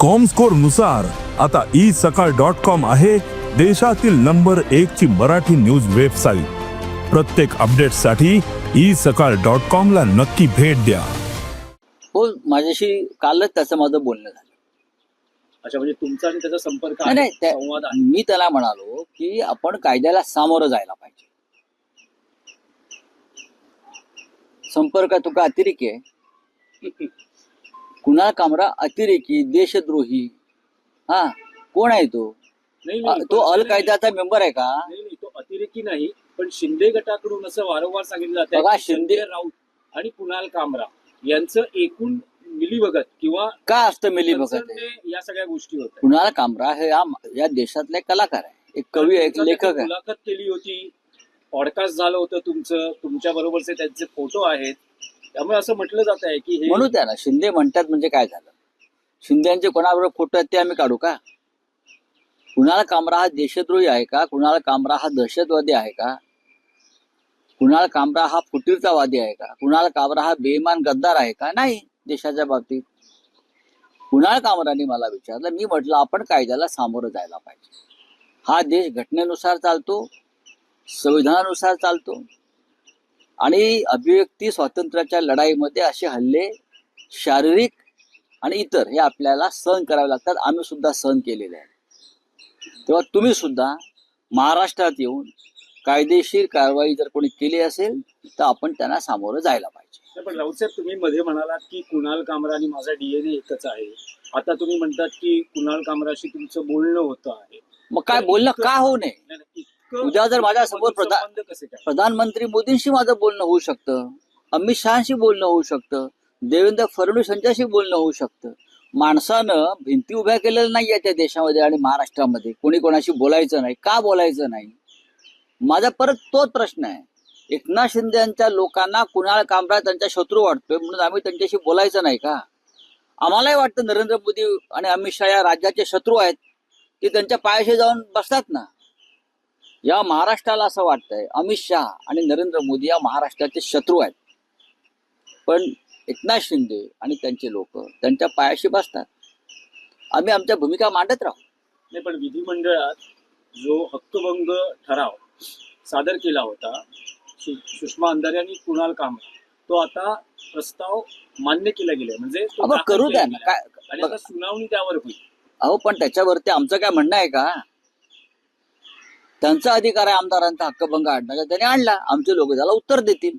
कॉमस्कोरनुसार आता ई सकाळ dot com आहे देशातील नंबर एक ची मराठी न्यूज वेबसाईट प्रत्येक अपडेटसाठी ई सकाळ डॉट कॉम ला नक्की भेट द्या. हो माझ्याशी कालच त्याचं माझं बोलणं झालं. अच्छा म्हणजे तुमचा आणि त्याचा संपर्क नाही आहे, नाही त्या- संवाद आहे. मी त्याला म्हणालो की आपण कायद्याला सामोरं जायला पाहिजे. संपर्क तुका अतिरेकी आहे. कुणाल कामरा अतिरेकी देशद्रोही. हा कोण आहे तो? नाही अ, नाही तो पण- अल कायद्याचा मेंबर आहे का? नाही नाही तो अतिरेकी नाही पण शिंदे गटाकडून असं वारंवार सांगितलं जातं बघा, शिंदे- राऊत आणि कुणाल कामरा यांचं एकूण मिलीभगत किंवा का असतं मिली आहे या सगळ्या गोष्टी होत्या. कुणाल कामरा हे या या देशातले कलाकार आहे. एक कवी आहे एक तुमचा लेखक त्याची आहे. मुलाखत केली होती. पॉडकास्ट झालं होतं तुमचं तुमच्या बरोबरचे त्यांचे फोटो आहेत. त्यामुळे असं म्हटलं जात आहे की हे म्हणू त्याला शिंदे म्हणतात म्हणजे काय झालं? शिंद्यांचे कोणाबरोबर फोटो आहेत ते आम्ही काढू का? कुणाला कामरा हा देशद्रोही आहे का? कुणाला कामरा हा दहशतवादी आहे का? कुणाला कामरा हा फुटीरतावादी आहे का? कुणाला कामरा हा बेमान गद्दार आहे का? नाही देशाच्या बाबतीत. कुणाल कामराने मला विचारलं? मी म्हटलं आपण कायद्याला सामोरं जायला पाहिजे. हा देश घटनेनुसार चालतो संविधानानुसार चालतो. आणि अभिव्यक्ती स्वातंत्र्याच्या लढाईमध्ये असे हल्ले शारीरिक आणि इतर हे आपल्याला सहन करावे लागतात. आम्ही सुद्धा सहन केलेले आहे. तेव्हा तुम्ही सुद्धा महाराष्ट्रात येऊन कायदेशीर कारवाई जर कोणी केली असेल तर आपण त्यांना सामोरं जायला पाहिजे. पण राऊत साहेब तुम्ही मध्ये म्हणालात की कुणाल कामरा आणि माझा डीएनए एकच आहे. आता तुम्ही म्हणतात की कुणाल कामराशी तुमचं बोलणं होतं आहे. मग काय बोलणं का होऊ नये? उद्या जर कसे काय? प्रधानमंत्री मोदींशी माझं बोलणं होऊ शकतं. अमित शहाशी बोलणं होऊ शकतं. देवेंद्र फडणवीस यांच्याशी बोलणं होऊ शकतं. माणसानं भिंती उभ्या केलेल्या नाही त्या देशामध्ये आणि महाराष्ट्रामध्ये. कोणी कोणाशी बोलायचं नाही. का बोलायचं नाही? माझा परत तोच प्रश्न आहे. एकनाथ शिंदे यांच्या लोकांना कुणाल कामरा त्यांचा शत्रू वाटतोय म्हणून आम्ही त्यांच्याशी बोलायचं नाही का? आम्हालाही वाटतं नरेंद्र मोदी आणि अमित शहा या राज्याचे शत्रू आहेत. ते त्यांच्या पायाशी जाऊन बसतात ना. या महाराष्ट्राला असं वाटतंय अमित शहा आणि नरेंद्र मोदी या महाराष्ट्राचे शत्रू आहेत. पण एकनाथ शिंदे आणि त्यांचे लोक त्यांच्या पायाशी बसतात. आम्ही आमच्या भूमिका मांडत राहू. नाही पण विधिमंडळात जो हक्कभंग ठराव सादर केला होता सुषमा अंधारे आणि कुणाल कामरा तो आता प्रस्ताव मान्य केला गेलाय. म्हणजे करू द्या ना. काय- सुनावणी त्यावर होईल. अहो पण त्याच्यावरती आमचं काय म्हणणं आहे का? त्यांचा अधिकार आहे आमदारांचा हक्कभंग आणण्याचा त्यांनी आणला. आमचे लोक त्याला उत्तर देतील.